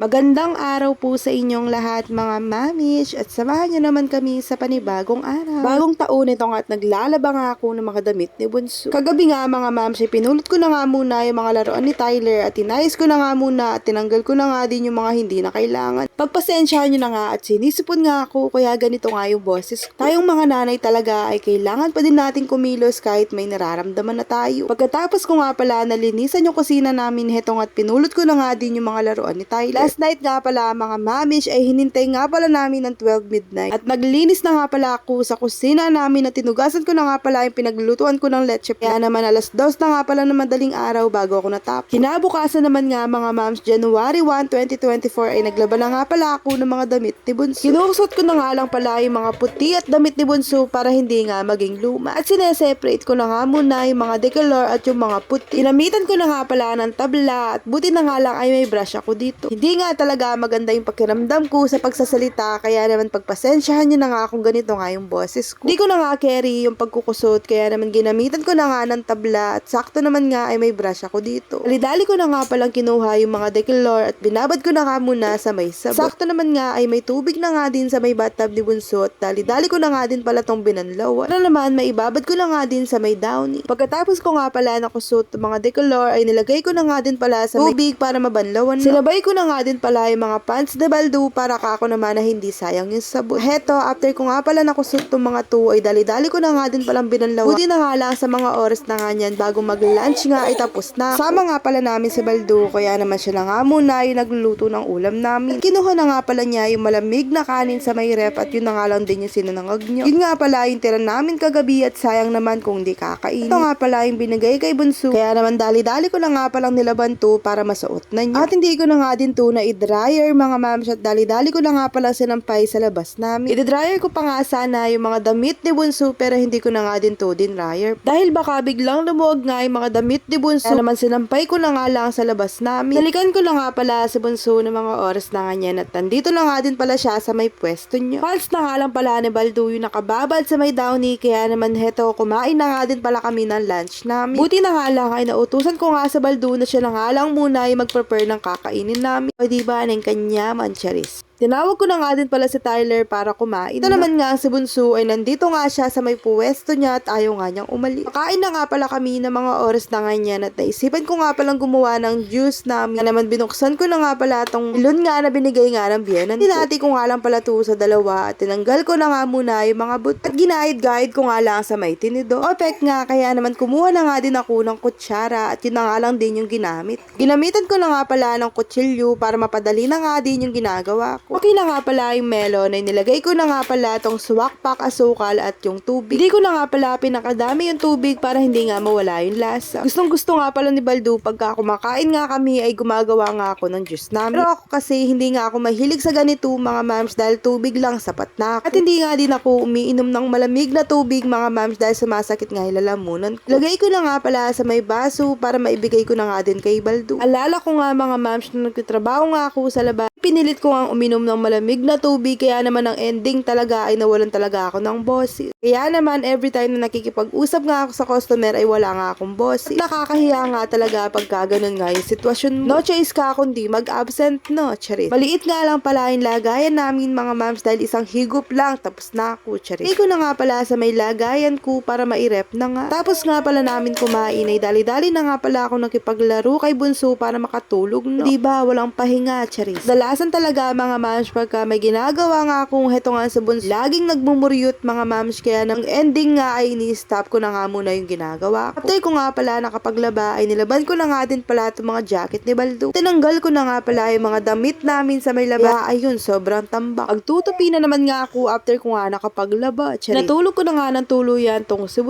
Magandang araw po sa inyong lahat mga mamish at samahan niyo naman kami sa panibagong araw. Bagong taon ito nga at naglalaba nga ako ng mga damit ni Bunso. Kagabi nga mga mamish, pinulot ko na nga muna yung mga laruan ni Tyler at tinayos ko na nga muna at tinanggal ko na nga din yung mga hindi na kailangan. Pagpasensyahan niyo na nga at sinisipon nga ako kaya ganito nga yung boses ko. Tayong mga nanay talaga ay kailangan pa din nating kumilos kahit may nararamdaman na tayo. Pagkatapos ko nga pala nalinisan yung kusina namin hetong at pinulot ko na nga din yung mga laruan ni Tyler. Last night nga pala mga mamish ay hinintay nga pala namin ng 12 midnight. At naglinis na nga pala ako sa kusina namin at tinugasan ko na nga pala yung pinaglutuan ko ng leche. Kaya naman alas 2 na nga pala ng madaling araw bago ako natap. Kinabukasan naman nga mga mams, January 1, 2024 ay naglaba na nga pala ako ng mga damit ni Bunso. Kinusot ko na nga lang pala yung mga puti at damit ni Bunso para hindi nga maging luma. At sineseparate ko na nga muna yung mga decolor at yung mga puti. Inamitan ko na nga pala ng tabla at buti na nga lang ay may brush ako dito. Hindi nga talaga maganda yung pakiramdam ko sa pagsasalita kaya naman pagpasensyahan nyo na nga kung ganito nga yung boses ko. Hindi ko na nga carry yung pagkukusot kaya naman ginamitan ko na nga ng tabla at sakto naman nga ay may brush ako dito. Alidali ko na nga palang kinuha yung mga decolor at binabad ko na nga muna sa may sabon. Sakto naman nga ay may tubig na nga din sa may bathtub ni Bunso at dali-dali ko na nga din pala tong binanlawan. Para naman maibabad ko na nga din sa may downy. Pagkatapos ko nga pala nakusot mga decolor ay nilagay ko na nga din pala sa may tubig para mabanlawan na. Sinabay ko na nga din pala yung mga pants de baldo para kako naman na hindi sayang yung sabon. Heto, after ko nga pala nakusot tong mga to ay dali-dali ko na nga din palang binanlawan. Buti na nga lang sa mga oras na nga niyan bago mag-lunch nga ay tapos na. Sama nga pala namin si Baldo kaya naman siya na nga muna yung nagluluto ng ulam namin. Kinuha na nga pala niya yung malamig na kanin sa may rep at yun na nga lang din yung sinanangag niyo. Yun nga pala yung tira namin kagabi at sayang naman kung di kakain. Ito nga pala yung binigay kay Bunso. Kaya naman dali-dali ko na nga palang nilaban to para masuot na niya. At hindi ko na nga din to na i-dryer mga mams at dali-dali ko na nga pala sinampay sa labas namin. I-dryer ko pa nga sana yung mga damit ni Bunso pero hindi ko na nga din to din dryer. Dahil baka biglang lumuwag nga yung mga damit ni Bunso. Kaya naman sinampay ko na nga lang sa labas namin. Nalikan ko na nga pala si Bunso ng mga oras na nga niyan at nandito na nga din pala siya sa may pwesto niya. Pals na nga lang pala ni Baldo yung nakababad sa may downy kaya naman heto kumain na nga din pala kami ng lunch namin. Buti na nga lang ay nautusan ko nga sa Baldo na siya na nga lang muna ay mag-prepare ng kakainin namin. O diba ng kanya mancharis. Tinawag ko na nga din pala si Tyler para kumain. Ito naman nga si Bunso ay nandito nga siya sa may puwesto niya at ayaw nga niyang umali. Makain na nga pala kami ng mga oras na nga niyan at naisipan ko nga palang gumawa ng juice namin. Kaya naman binuksan ko na nga pala tong ilon nga na binigay nga ng biyanan. Tinati ko nga lang pala to sa dalawa at tinanggal ko na nga muna yung mga but at ginahid-guide ko nga lang sa may tinido. Opek nga kaya naman kumuha na nga din ako ng kutsara at yun na nga lang din yung ginamit. Ginamitan ko na nga pala ng kutsilyo para mapadali na nga din yung ginagawa. Okay na nga pala yung melon ay nilagay ko na nga pala tong swak pack asukal at yung tubig. Hindi ko na nga pala pinakadami yung tubig para hindi nga mawala yung lasa. Gustong gusto nga pala ni Baldo pagka kumakain nga kami ay gumagawa nga ako ng juice namin. Pero ako kasi hindi nga ako mahilig sa ganito mga mams dahil tubig lang sapat na ako. At hindi nga din ako umiinom ng malamig na tubig mga mams dahil sumasakit nga yung lalamunan ko. Lagay ko na nga pala sa may baso para maibigay ko na nga din kay Baldo. Alala ko nga mga mams na nagtitrabaho nga ako sa labas Pinilit ko ang uminom ng malamig na tubig kaya naman ang ending talaga ay nawalan talaga ako ng boses. Kaya naman every time na nakikipag-usap nga ako sa customer ay wala nga akong boses. Nakakahiya nga talaga pagka ganun nga yung sitwasyon mo. No choice ka kundi mag-absent no, charis. Maliit nga lang pala yung lagayan namin mga mams dahil isang higup lang tapos na ako, charis. Hindi ko na nga pala sa may lagayan ko para mairep na nga. Tapos nga pala namin kumain ay dali-dali na nga pala ako nakipaglaro kay Bunso para makatulog no. Diba, walang pahinga, charis. Dalasan talaga mga mams pagka may ginagawa nga akong heto nga sa Bunso. Laging nagmumuryot mga mams kaya nang ending nga ay ni-stop ko na nga muna yung ginagawa. After ko nga pala nakapaglaba ay nilaban ko na nga din pala itong mga jacket ni Baldo. Tinanggal ko na nga pala yung mga damit namin sa may laba. Kaya ayun, sobrang tambak. Agtutupi na naman nga ako after ko nga nakapaglaba. Charis. Natulog ko na nga ng tuluyan tong si.